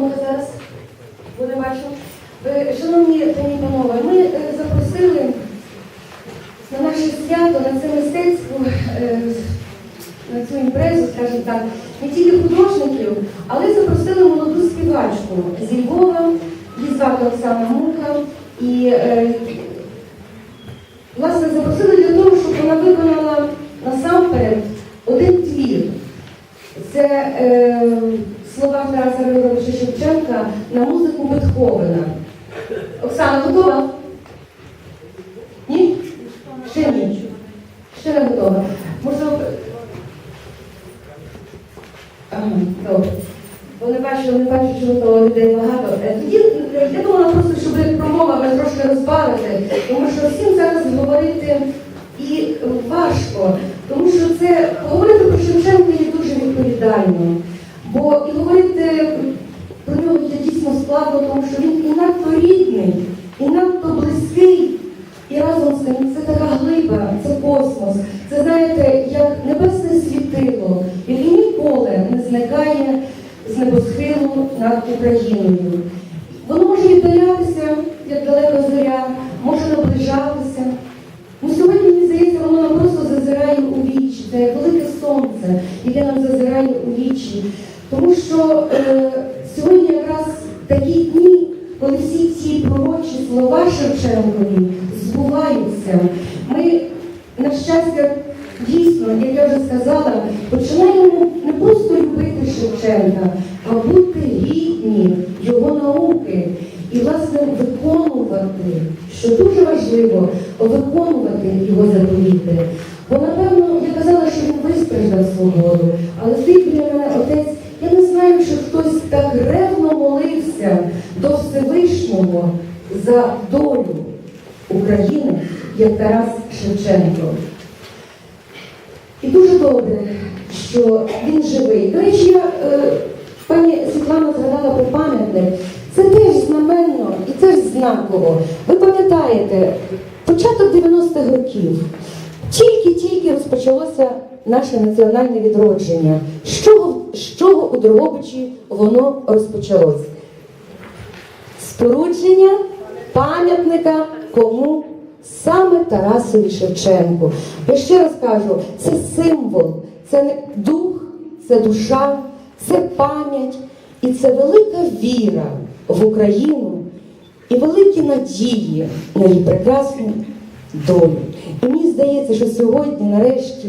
допомога зараз? Бо бачу. Шановні пані панове, ми е, запросили на наше свято, на це мистецтво, е, на цю імпрезу, скажімо так, не тільки художників, але запросили молоду співачку зі Львова, її звати Оксана Мука. І е, власне запросили для того, щоб вона виконала насамперед один твір. Це е, слова Тараса Григоровича Шевченка на музику Бетховена. Оксана, готова? Ні? Ще ні. Ще не готова. Можливо. Ага, добре. Не бачу, не бачу, що готово людей багато. Е, Тоді е, я думала просто, щоб промовами трошки розбавити, тому що всім зараз говорити і важко, тому що це говорити про Шевченка є дуже відповідально. Бо і говорити про нього є дійсно складно, тому що він і надто рідний, і надто близький. І разом з тим це така глиба, це космос. Це знаєте, як небесне світило, яке ніколи не зникає з небосхилу над Україною. Воно може віддалятися, як далека зоря, може наближатися. Ну, сьогодні, мені здається, воно нам просто зазирає у вічі. Це як велике сонце, яке нам зазирає у вічі. Тому що е, сьогодні якраз такі дні, коли всі ці пророчі слова Шевченкові збуваються. Ми, на щастя, дійсно, як я вже сказала, починаємо не просто любити Шевченка, а бути гідні його науки і, власне, виконувати, що дуже важливо, виконувати його заповіти. Бо, напевно, я казала, що він вистраждав свободу, але стоїть біля мене отець, знаю, що хтось так ревно молився до Всевишнього за долю України, як Тарас Шевченко. І дуже добре, що він живий. До речі, я, е, пані Світлана згадала про пам'ятник. Це теж знаменно і це ж знаково. Ви пам'ятаєте, початок 90-х років. Тільки-тільки розпочалося наше національне відродження. З чого, у Дрогобичі воно розпочалось? Спорудження пам'ятника кому? Саме Тарасові Шевченку. Я ще раз кажу, це символ, це не дух, це душа, це пам'ять і це велика віра в Україну і великі надії на її прекрасну долю. І мені здається, що сьогодні, нарешті,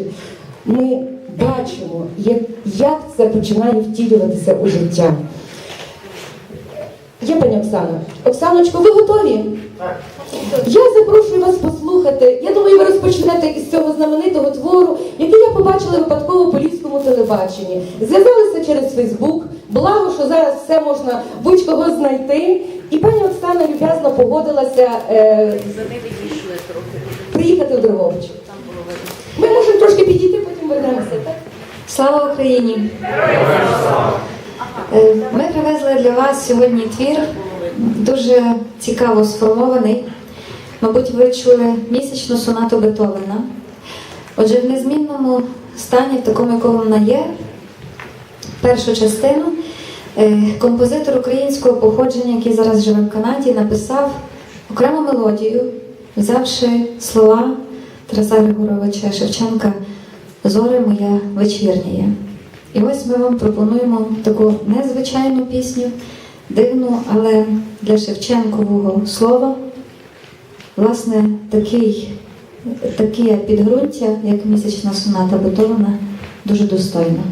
ми бачимо, як, це починає втілюватися у життя. Є пані Оксана. Оксаночко, ви готові? Я запрошую вас послухати. Я думаю, ви розпочнете із цього знаменитого твору, який я побачила випадково по львівському телебаченні. Зв'язалися через Фейсбук. Благо, що зараз все можна будь-кого знайти. І пані Оксана люб'язно погодилася е, За ними дійшли трохи. приїхати в Дрогобич. Там було видно. Ми можемо трошки підійти, потім вернемося. Слава Україні! Е, Ми привезли для вас сьогодні твір, дуже цікаво сформований. Мабуть, ви чули місячну сонату Бетовена. Отже, в незмінному стані, в такому, якому вона є, першу частину е, композитор українського походження, який зараз живе в Канаді, написав окрему мелодію, взявши слова Тараса Григоровича Шевченка Зоре моя вечірняє. І ось ми вам пропонуємо таку незвичайну пісню, дивну, але для Шевченкового слова, власне, такий, таке підґрунтя, як місячна соната Бетована, дуже достойно.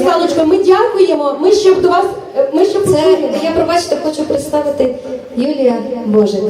Яночко, ми дякуємо. Ми ще до вас, е, ми ще Це я пробачте, хочу представити Юлія Божик.